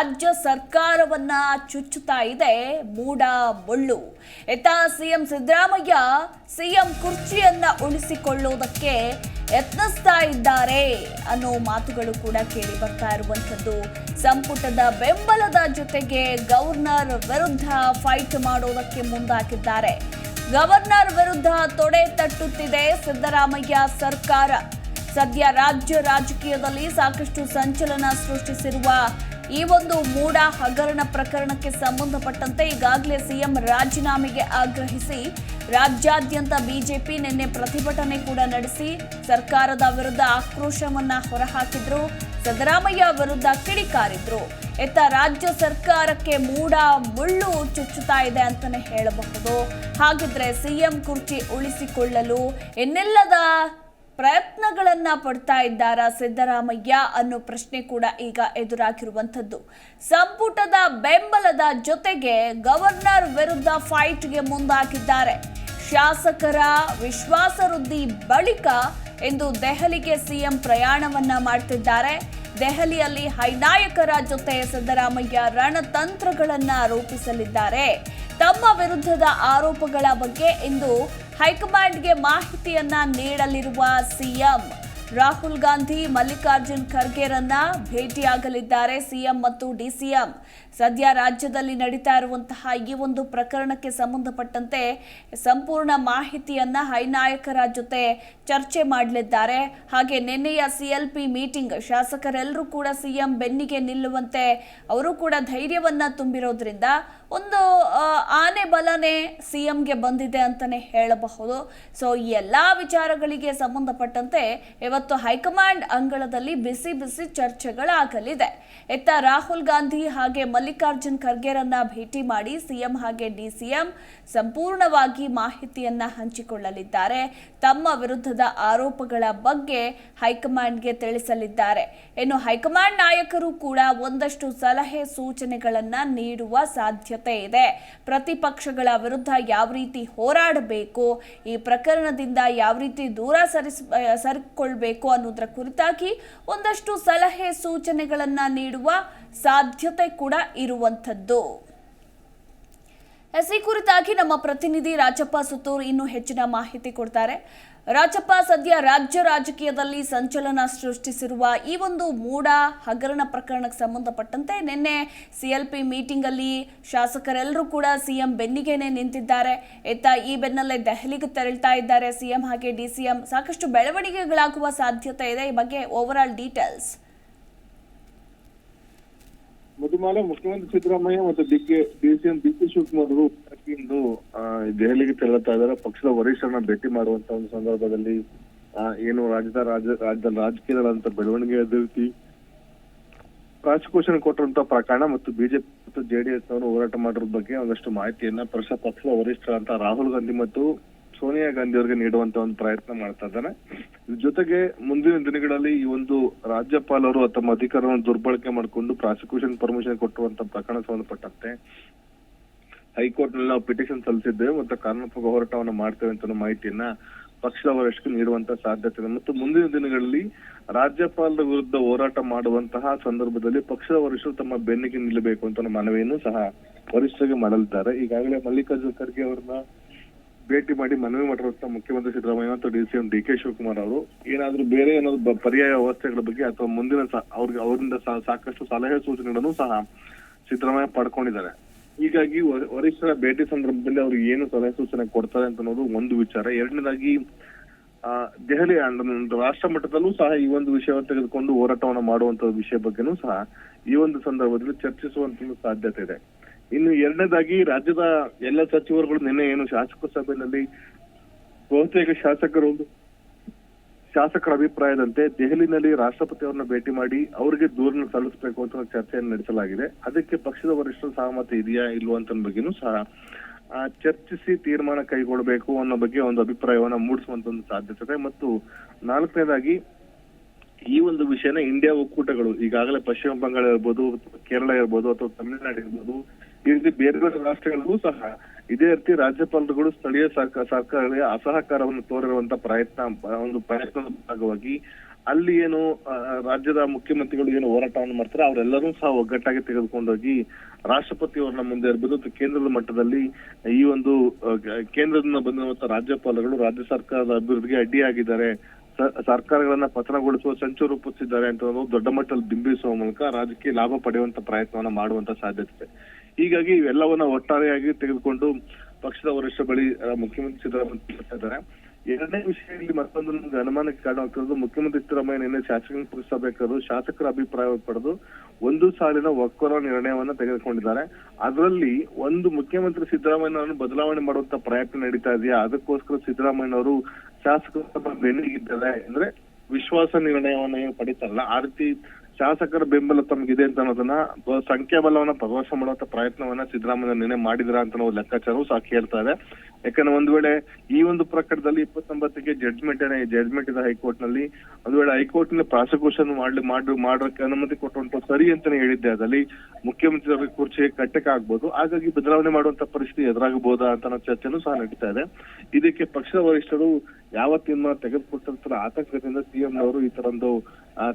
ರಾಜ್ಯ ಸರ್ಕಾರವನ್ನ ಚುಚ್ಚುತ್ತಾ ಇದೆ ಮೂಡ ಮುಳ್ಳು. ಎತ್ತ ಸಿಎಂ ಸಿದ್ದರಾಮಯ್ಯ ಸಿಎಂ ಕುರ್ಚಿಯನ್ನ ಉಳಿಸಿಕೊಳ್ಳುವುದಕ್ಕೆ ಯತ್ನಿಸ್ತಾ ಇದ್ದಾರೆ ಅನ್ನೋ ಮಾತುಗಳು ಕೂಡ ಕೇಳಿ ಬರ್ತಾ ಇರುವಂಥದ್ದು. ಸಂಪುಟದ ಬೆಂಬಲದ ಜೊತೆಗೆ ಗವರ್ನರ್ ವಿರುದ್ಧ ಫೈಟ್ ಮಾಡೋದಕ್ಕೆ ಮುಂದಾಗಿದ್ದಾರೆ. ಗವರ್ನರ್ ವಿರುದ್ಧ ತೊಡೆ ತಟ್ಟುತ್ತಿದೆ ಸಿದ್ದರಾಮಯ್ಯ ಸರ್ಕಾರ. ಸದ್ಯ ರಾಜ್ಯ ರಾಜಕೀಯದಲ್ಲಿ ಸಾಕಷ್ಟು ಸಂಚಲನ ಸೃಷ್ಟಿಸಿರುವ ಈ ಒಂದು ಮೂಡ ಹಗರಣ ಪ್ರಕರಣಕ್ಕೆ ಸಂಬಂಧಪಟ್ಟಂತೆ ಈಗಾಗಲೇ ಸಿಎಂ ರಾಜೀನಾಮೆಗೆ ಆಗ್ರಹಿಸಿ ರಾಜ್ಯಾದ್ಯಂತ ಬಿಜೆಪಿ ನಿನ್ನೆ ಪ್ರತಿಭಟನೆ ಕೂಡ ನಡೆಸಿ ಸರ್ಕಾರದ ವಿರುದ್ಧ ಆಕ್ರೋಶವನ್ನ ಹೊರಹಾಕಿದ್ರು. ಸಿದ್ದರಾಮಯ್ಯ ವಿರುದ್ಧ ಕಿಡಿಕಾರಿದ್ರು. ಇತ್ತ ರಾಜ್ಯ ಸರ್ಕಾರಕ್ಕೆ ಮೂಡ ಮುಳ್ಳು ಚುಚ್ಚುತ್ತಾ ಇದೆ ಅಂತಾನೆ ಹೇಳಬಹುದು. ಹಾಗಿದ್ರೆ ಸಿಎಂ ಕುರ್ಚಿ ಉಳಿಸಿಕೊಳ್ಳಲು ಇನ್ನೆಲ್ಲದ ಪ್ರಯತ್ನಗಳನ್ನ ಪಡ್ತಾ ಇದ್ದಾರಾ ಸಿದ್ದರಾಮಯ್ಯ ಅನ್ನೋ ಪ್ರಶ್ನೆ ಕೂಡ ಈಗ ಎದುರಾಗಿರುವಂಥದ್ದು. ಸಂಪುಟದ ಬೆಂಬಲದ ಜೊತೆಗೆ ಗವರ್ನರ್ ವಿರುದ್ಧ ಫೈಟ್ಗೆ ಮುಂದಾಗಿದ್ದಾರೆ. ಶಾಸಕರ ವಿಶ್ವಾಸ ವೃದ್ಧಿ ಬಳಿಕ ಇಂದು ದೆಹಲಿಗೆ ಸಿಎಂ ಪ್ರಯಾಣವನ್ನ ಮಾಡ್ತಿದ್ದಾರೆ. ದೆಹಲಿಯಲ್ಲಿ ಹೈನಾಯಕರ ಜೊತೆ ಸಿದ್ದರಾಮಯ್ಯ ರಣತಂತ್ರಗಳನ್ನ ರೂಪಿಸಲಿದ್ದಾರೆ. ತಮ್ಮ ವಿರುದ್ಧದ ಆರೋಪಗಳ ಬಗ್ಗೆ ಇಂದು ಹೈಕಮಾಂಡ್ಗೆ ಮಾಹಿತಿಯನ್ನ ನೀಡಲಿರುವ ಸಿಎಂ. ರಾಹುಲ್ ಗಾಂಧಿ ಮಲ್ಲಿಕಾರ್ಜುನ್ ಖರ್ಗೆರನ್ನ ಭೇಟಿಯಾಗಲಿದ್ದಾರೆ ಸಿಎಂ ಮತ್ತು ಡಿಸಿಎಂ. ಸದ್ಯ ರಾಜ್ಯದಲ್ಲಿ ನಡೀತಾ ಇರುವಂತಹ ಈ ಒಂದು ಪ್ರಕರಣಕ್ಕೆ ಸಂಬಂಧಪಟ್ಟಂತೆ ಸಂಪೂರ್ಣ ಮಾಹಿತಿಯನ್ನ ಹೈನಾಯಕರ ಜೊತೆ ಚರ್ಚೆ ಮಾಡಲಿದ್ದಾರೆ. ಹಾಗೆ ನಿನ್ನೆಯ ಸಿಎಲ್ಪಿ ಮೀಟಿಂಗ್ ಶಾಸಕರೆಲ್ಲರೂ ಕೂಡ ಸಿಎಂ ಬೆನ್ನಿಗೆ ನಿಲ್ಲುವಂತೆ ಅವರು ಕೂಡ ಧೈರ್ಯವನ್ನ ತುಂಬಿರೋದ್ರಿಂದ ಒಂದು ಆನೆ ಬಲನೆ ಸಿಎಂಗೆ ಬಂದಿದೆ ಅಂತಾನೆ ಹೇಳಬಹುದು. ಸೊ ಈ ಎಲ್ಲಾ ವಿಚಾರಗಳಿಗೆ ಸಂಬಂಧಪಟ್ಟಂತೆ ಇವತ್ತು ಹೈಕಮಾಂಡ್ ಅಂಗಳದಲ್ಲಿ ಬಿಸಿ ಬಿಸಿ ಚರ್ಚೆಗಳಾಗಲಿದೆ. ಇತ್ತ ರಾಹುಲ್ ಗಾಂಧಿ ಹಾಗೆ ಖರ್ಗೆರನ್ನ ಭೇಟಿ ಮಾಡಿ ಸಿಎಂ ಹಾಗೆ ಡಿಸಿಎಂ ಸಂಪೂರ್ಣವಾಗಿ ಮಾಹಿತಿಯನ್ನ ಹಂಚಿಕೊಳ್ಳಲಿದ್ದಾರೆ. ತಮ್ಮ ವಿರುದ್ಧದ ಆರೋಪಗಳ ಬಗ್ಗೆ ಹೈಕಮಾಂಡ್ಗೆ ತಿಳಿಸಲಿದ್ದಾರೆ. ಇನ್ನು ಹೈಕಮಾಂಡ್ ನಾಯಕರು ಕೂಡ ಒಂದಷ್ಟು ಸಲಹೆ ಸೂಚನೆಗಳನ್ನ ನೀಡುವ ಸಾಧ್ಯತೆ ಇದೆ. ಪ್ರತಿಪಕ್ಷಗಳ ವಿರುದ್ಧ ಯಾವ ರೀತಿ ಹೋರಾಡಬೇಕು, ಈ ಪ್ರಕರಣದಿಂದ ಯಾವ ರೀತಿ ದೂರ ಸರಿಸ ಸರಿಕೊಳ್ಬೇಕು ಅನ್ನೋದರ ಕುರಿತಾಗಿ ಒಂದಷ್ಟು ಸಲಹೆ ಸೂಚನೆಗಳನ್ನ ನೀಡುವ ಸಾಧ್ಯತೆ ಕೂಡ ಇರುವಂಥದ್ದು. ಎಸ್, ಈ ಕುರಿತಾಗಿ ನಮ್ಮ ಪ್ರತಿನಿಧಿ ರಾಜಪ್ಪ ಸುತ್ತೂರು ಇನ್ನೂ ಹೆಚ್ಚಿನ ಮಾಹಿತಿ ಕೊಡ್ತಾರೆ. ರಾಜಪ್ಪ, ಸದ್ಯ ರಾಜ್ಯ ರಾಜಕೀಯದಲ್ಲಿ ಸಂಚಲನ ಸೃಷ್ಟಿಸಿರುವ ಈ ಒಂದು ಮೂಡ ಹಗರಣ ಪ್ರಕರಣಕ್ಕೆ ಸಂಬಂಧಪಟ್ಟಂತೆ ನಿನ್ನೆ ಸಿ ಎಲ್ ಪಿ ಮೀಟಿಂಗಲ್ಲಿ ಶಾಸಕರೆಲ್ಲರೂ ಕೂಡ ಸಿಎಂ ಬೆನ್ನಿಗೆನೆ ನಿಂತಿದ್ದಾರೆ. ಇತ್ತ ಈ ಬೆನ್ನಲ್ಲೇ ದೆಹಲಿಗೆ ತೆರಳ್ತಾ ಇದ್ದಾರೆ. ಸಿಎಂ ಹಾಗೆ ಡಿಸಿಎಂ ಸಾಕಷ್ಟು ಬೆಳವಣಿಗೆಗಳಾಗುವ ಸಾಧ್ಯತೆ ಇದೆ. ಈ ಬಗ್ಗೆ ಓವರ್ ಡೀಟೇಲ್ಸ್ ಮಧುಮಾಲ ಮುಖ್ಯಮಂತ್ರಿ ಸಿದ್ದರಾಮಯ್ಯ ಮತ್ತು D K D K Shivakumar ಅವರು ಇಂದು ದೆಹಲಿಗೆ ತೆರಳುತ್ತಾ ಇದ್ದಾರೆ. ಪಕ್ಷದ ವರಿಷ್ಠರನ್ನ ಭೇಟಿ ಮಾಡುವಂತ ಒಂದು ಸಂದರ್ಭದಲ್ಲಿ ಏನು ರಾಜ್ಯದ ರಾಜ್ಯ ರಾಜ್ಯದ ರಾಜಕೀಯದಂತ ಬೆಳವಣಿಗೆ ಅದೇ ಪ್ರಾಸಿಕ್ಯೂಷನ್ ಕೊಟ್ಟಿರುವಂತ ಪ್ರಕರಣ ಮತ್ತು ಬಿಜೆಪಿ ಮತ್ತು ಜೆಡಿಎಸ್ ಅವರು ಹೋರಾಟ ಮಾಡಿರೋ ಬಗ್ಗೆ ಒಂದಷ್ಟು ಮಾಹಿತಿಯನ್ನ ಪಕ್ಷ ಪಕ್ಷದ ವರಿಷ್ಠರಂತ ರಾಹುಲ್ ಗಾಂಧಿ ಮತ್ತು ಸೋನಿಯಾ ಗಾಂಧಿ ಅವರಿಗೆ ನೀಡುವಂತ ಒಂದು ಪ್ರಯತ್ನ ಮಾಡ್ತಾ ಇದ್ದಾನೆ. ಜೊತೆಗೆ ಮುಂದಿನ ದಿನಗಳಲ್ಲಿ ಈ ಒಂದು ರಾಜ್ಯಪಾಲರು ತಮ್ಮ ಅಧಿಕಾರವನ್ನು ದುರ್ಬಳಕೆ ಮಾಡಿಕೊಂಡು ಪ್ರಾಸಿಕ್ಯೂಷನ್ ಪರ್ಮಿಷನ್ ಕೊಟ್ಟುವಂತ ಪ್ರಕರಣ ಸಂಬಂಧಪಟ್ಟಂತೆ ಹೈಕೋರ್ಟ್ನಲ್ಲಿ ನಾವು ಪಿಟಿಷನ್ ಸಲ್ಲಿಸಿದ್ದೇವೆ ಮತ್ತು ಕಾನೂನು ಹೋರಾಟವನ್ನು ಮಾಡ್ತೇವೆ ಅಂತ ಮಾಹಿತಿಯನ್ನ ಪಕ್ಷದ ವರಿಷ್ಠ ನೀಡುವಂತ ಸಾಧ್ಯತೆ ಇದೆ. ಮತ್ತು ಮುಂದಿನ ದಿನಗಳಲ್ಲಿ ರಾಜ್ಯಪಾಲರ ವಿರುದ್ಧ ಹೋರಾಟ ಮಾಡುವಂತಹ ಸಂದರ್ಭದಲ್ಲಿ ಪಕ್ಷದ ವರಿಷ್ಠರು ತಮ್ಮ ಬೆನ್ನಿಗೆ ನಿಲ್ಲಬೇಕು ಅಂತ ಮನವಿಯನ್ನು ಸಹ ವರಿಷ್ಠರಿಗೆ ಮಾಡಲಿದ್ದಾರೆ. ಈಗಾಗಲೇ ಮಲ್ಲಿಕಾರ್ಜುನ್ ಖರ್ಗೆ ಅವರನ್ನ ಭೇಟಿ ಮಾಡಿ ಮನವಿ ಮಾಡಿರುವಂತ ಮುಖ್ಯಮಂತ್ರಿ ಸಿದ್ದರಾಮಯ್ಯ ಮತ್ತು D C D K Shivakumar ಅವರು, ಏನಾದ್ರೂ ಬೇರೆ ಏನಾದ್ರು ಪರ್ಯಾಯ ವ್ಯವಸ್ಥೆಗಳ ಬಗ್ಗೆ ಅಥವಾ ಮುಂದಿನ ಅವ್ರಿಗೆ ಅವರಿಂದ ಸಾಕಷ್ಟು ಸಲಹೆ ಸೂಚನೆಗಳನ್ನು ಸಹ ಸಿದ್ದರಾಮಯ್ಯ ಪಡ್ಕೊಂಡಿದ್ದಾರೆ. ಹೀಗಾಗಿ ವರಿಷ್ಠರ ಭೇಟಿ ಸಂದರ್ಭದಲ್ಲಿ ಅವ್ರಿಗೆ ಏನು ಸಲಹೆ ಸೂಚನೆ ಕೊಡ್ತಾರೆ ಅಂತ ಅನ್ನೋದು ಒಂದು ವಿಚಾರ. ಎರಡನೇದಾಗಿ ದೆಹಲಿ ರಾಷ್ಟ್ರ ಮಟ್ಟದಲ್ಲೂ ಸಹ ಈ ಒಂದು ವಿಷಯವನ್ನು ತೆಗೆದುಕೊಂಡು ಹೋರಾಟವನ್ನು ಮಾಡುವಂತ ವಿಷಯ ಬಗ್ಗೆನೂ ಸಹ ಈ ಒಂದು ಸಂದರ್ಭದಲ್ಲಿ ಚರ್ಚಿಸುವಂತ ಸಾಧ್ಯತೆ ಇದೆ. ಇನ್ನು ಎರಡನೇದಾಗಿ ರಾಜ್ಯದ ಎಲ್ಲ ಸಚಿವರುಗಳು ನಿನ್ನೆ ಏನು ಶಾಸಕ ಸಭೆಯಲ್ಲಿ ಬಹುತೇಕ ಶಾಸಕರು ಶಾಸಕರ ಅಭಿಪ್ರಾಯದಂತೆ ದೆಹಲಿನಲ್ಲಿ ರಾಷ್ಟ್ರಪತಿ ಅವರನ್ನ ಭೇಟಿ ಮಾಡಿ ಅವರಿಗೆ ದೂರನ್ನು ಸಲ್ಲಿಸಬೇಕು ಅಂತ ಚರ್ಚೆಯನ್ನು ನಡೆಸಲಾಗಿದೆ. ಅದಕ್ಕೆ ಪಕ್ಷದ ವರಿಷ್ಠರ ಸಹಮತ ಇದೆಯಾ ಇಲ್ವಾ ಅಂತ ಬಗ್ಗೆನೂ ಸಹ ಚರ್ಚಿಸಿ ತೀರ್ಮಾನ ಕೈಗೊಳ್ಳಬೇಕು ಅನ್ನೋ ಬಗ್ಗೆ ಒಂದು ಅಭಿಪ್ರಾಯವನ್ನ ಮೂಡಿಸುವಂತ ಒಂದು ಸಾಧ್ಯತೆ. ಮತ್ತು ನಾಲ್ಕನೇದಾಗಿ ಈ ಒಂದು ವಿಷಯನ ಇಂಡಿಯಾ ಒಕ್ಕೂಟಗಳು, ಈಗಾಗಲೇ ಪಶ್ಚಿಮ ಬಂಗಾಳ ಇರ್ಬೋದು, ಕೇರಳ ಇರ್ಬೋದು, ಅಥವಾ ತಮಿಳುನಾಡು ಇರ್ಬೋದು ಈ ರೀತಿ ಬೇರೆ ಬೇರೆ ರಾಷ್ಟ್ರಗಳಿಗೂ ಸಹ ಇದೇ ರೀತಿ ರಾಜ್ಯಪಾಲರುಗಳು ಸ್ಥಳೀಯ ಸರ್ಕಾರ ಸರ್ಕಾರಗಳಿಗೆ ಅಸಹಕಾರವನ್ನು ತೋರಿರುವಂತ ಪ್ರಯತ್ನ, ಒಂದು ಪ್ರಯತ್ನದ ಭಾಗವಾಗಿ ಅಲ್ಲಿ ಏನು ರಾಜ್ಯದ ಮುಖ್ಯಮಂತ್ರಿಗಳು ಏನು ಹೋರಾಟವನ್ನು ಮಾಡ್ತಾರೆ ಅವರೆಲ್ಲರೂ ಸಹ ಒಗ್ಗಟ್ಟಾಗಿ ತೆಗೆದುಕೊಂಡೋಗಿ ರಾಷ್ಟ್ರಪತಿಯವರನ್ನ ಮುಂದೆ ಇರ್ಬೋದು ಮತ್ತು ಕೇಂದ್ರದ ಮಟ್ಟದಲ್ಲಿ ಈ ಒಂದು ಕೇಂದ್ರದಿಂದ ಬಂದಿರುವಂತಹ ರಾಜ್ಯಪಾಲಗಳು ರಾಜ್ಯ ಸರ್ಕಾರದ ಅಭಿವೃದ್ಧಿಗೆ ಅಡ್ಡಿಯಾಗಿದ್ದಾರೆ. ಸರ್ಕಾರಗಳನ್ನ ಪತನಗೊಳಿಸುವ ಸಂಚು ರೂಪಿಸಿದ್ದಾರೆ ಅಂತ ದೊಡ್ಡ ಮಟ್ಟದಲ್ಲಿ ಬಿಂಬಿಸುವ ಮೂಲಕ ರಾಜಕೀಯ ಲಾಭ ಪಡೆಯುವಂತ ಪ್ರಯತ್ನವನ್ನ ಮಾಡುವಂತ ಸಾಧ್ಯತೆ. ಇದೆ ಹೀಗಾಗಿ ಇವೆಲ್ಲವನ್ನ ಒಟ್ಟಾರೆಯಾಗಿ ತೆಗೆದುಕೊಂಡು ಪಕ್ಷದ ವರಿಷ್ಠ ಬಳಿ ಮುಖ್ಯಮಂತ್ರಿ ಸಿದ್ದರಾಮಯ್ಯ ಇದ್ದಾರೆ. ಎರಡನೇ ವಿಷಯ ಇಲ್ಲಿ ಮತ್ತೊಂದು ನಮ್ಗೆ ಅನುಮಾನಕ್ಕೆ ಕಾರಣವಾಗ್ತಿರೋದು ಮುಖ್ಯಮಂತ್ರಿ ಸಿದ್ದರಾಮಯ್ಯ ನಿನ್ನೆ ಶಾಸಕ ಸಭೆಕರು ಶಾಸಕರ ಅಭಿಪ್ರಾಯ ಪಡೆದು ಒಂದು ಸಾಲಿನ ಒಕ್ಕೊರ ನಿರ್ಣಯವನ್ನ ತೆಗೆದುಕೊಂಡಿದ್ದಾರೆ. ಅದರಲ್ಲಿ ಒಂದು ಮುಖ್ಯಮಂತ್ರಿ ಸಿದ್ದರಾಮಯ್ಯನವರನ್ನು ಬದಲಾವಣೆ ಮಾಡುವಂತ ಪ್ರಯತ್ನ ನಡೀತಾ ಇದೆಯಾ? ಅದಕ್ಕೋಸ್ಕರ ಸಿದ್ದರಾಮಯ್ಯನವರು ಶಾಸಕರ ಬೆನ್ನಿಗಿದ್ದಾರೆ. ಅಂದ್ರೆ ವಿಶ್ವಾಸ ನಿರ್ಣಯವನ್ನ ಏನು ಪಡಿತಾರಲ್ಲ, ಆ ರೀತಿ ಶಾಸಕರ ಬೆಂಬಲ ತಮಗಿದೆ ಅಂತ ಅನ್ನೋದನ್ನ ಸಂಖ್ಯಾ ಸಂಖ್ಯಾಬಲವನ್ನ ಪ್ರದರ್ಶನ ಮಾಡುವಂತ ಪ್ರಯತ್ನವನ್ನ ಸಿದ್ದರಾಮಯ್ಯ ನಿನ್ನೆ ಮಾಡಿದ್ರ ಅಂತ ನಾವು ಲೆಕ್ಕಾಚಾರವು ಸಹ ಹೇಳ್ತಾ ಇದೆ. ಯಾಕಂದ್ರೆ ಒಂದ್ ವೇಳೆ ಈ ಒಂದು ಪ್ರಕರಣದಲ್ಲಿ ಇಪ್ಪತ್ತೊಂಬತ್ತಕ್ಕೆ ಜಡ್ಜ್ಮೆಂಟ್ ಏನೇ ಜಡ್ಜ್ಮೆಂಟ್ ಇದೆ ಹೈಕೋರ್ಟ್ನಲ್ಲಿ ಒಂದ್ ವೇಳೆ ಹೈಕೋರ್ಟ್ನ ಪ್ರಾಸಿಕ್ಯೂಷನ್ ಮಾಡ್ಲಿ ಮಾಡಿ ಮಾಡೋಕೆ ಅನುಮತಿ ಕೊಟ್ಟಂತ ಸರಿ ಅಂತಾನೆ ಹೇಳಿದ್ದೆ. ಅದಲ್ಲಿ ಮುಖ್ಯಮಂತ್ರಿ ಕುರ್ಚಿ ಕಟ್ಟಕ್ಕೆ ಆಗ್ಬೋದು. ಹಾಗಾಗಿ ಬದಲಾವಣೆ ಮಾಡುವಂತ ಪರಿಸ್ಥಿತಿ ಎದುರಾಗಬಹುದಾ ಅಂತ ಚರ್ಚೆನೂ ಸಹ ನಡೀತಾ ಇದೆ. ಇದಕ್ಕೆ ಪಕ್ಷದ ವರಿಷ್ಠರು ಯಾವ ತೀರ್ಮಾನ ತೆಗೆದುಕೊಟ್ಟಂತರ ಆತಂಕದಿಂದ ಸಿಎಂ ಅವರು ಈ ತರ ಒಂದು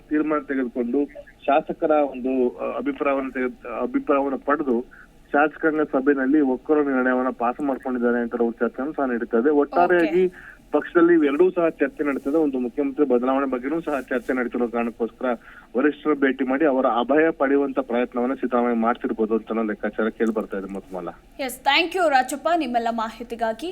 ತೀರ್ಮಾನ ತೆಗೆದುಕೊಂಡು ಶಾಸಕರ ಒಂದು ಅಭಿಪ್ರಾಯವನ್ನು ತೆಗೆದು ಅಭಿಪ್ರಾಯವನ್ನು ಪಡೆದು ಶಾಸಕಾಂಗ ಸಭೆಯಲ್ಲಿ ಒಕ್ಕರ ನಿರ್ಣಯವನ್ನ ಪಾಸ್ ಮಾಡ್ಕೊಂಡಿದ್ದಾರೆ ಅಂತ ಚರ್ಚೆನೂ ಸಹ ನಡೀತಾ ಇದೆ. ಒಟ್ಟಾರೆಯಾಗಿ ಪಕ್ಷದಲ್ಲಿ ಎರಡೂ ಸಹ ಚರ್ಚೆ ನಡೀತದೆ. ಒಂದು ಮುಖ್ಯಮಂತ್ರಿ ಬದಲಾವಣೆ ಬಗ್ಗೆನೂ ಸಹ ಚರ್ಚೆ ನಡೀತಿರೋ ಕಾರಣಕ್ಕೋಸ್ಕರ ವರಿಷ್ಠರ ಭೇಟಿ ಮಾಡಿ ಅವರ ಅಭಯ ಪಡೆಯುವಂತ ಪ್ರಯತ್ನವನ್ನ ಸಿದ್ದರಾಮಯ್ಯ ಮಾಡ್ತಿರ್ಬೋದು ಅಂತ ಲೆಕ್ಕಾಚಾರ ಕೇಳಿ ಬರ್ತಾ ಇದೆ ಮೊದಲ ಎಸ್ ಥ್ಯಾಂಕ್ ಯು ರಾಜಪ್ಪ. ನಿಮ್ಮೆಲ್ಲ ಮಾಹಿತಿಗಾಗಿ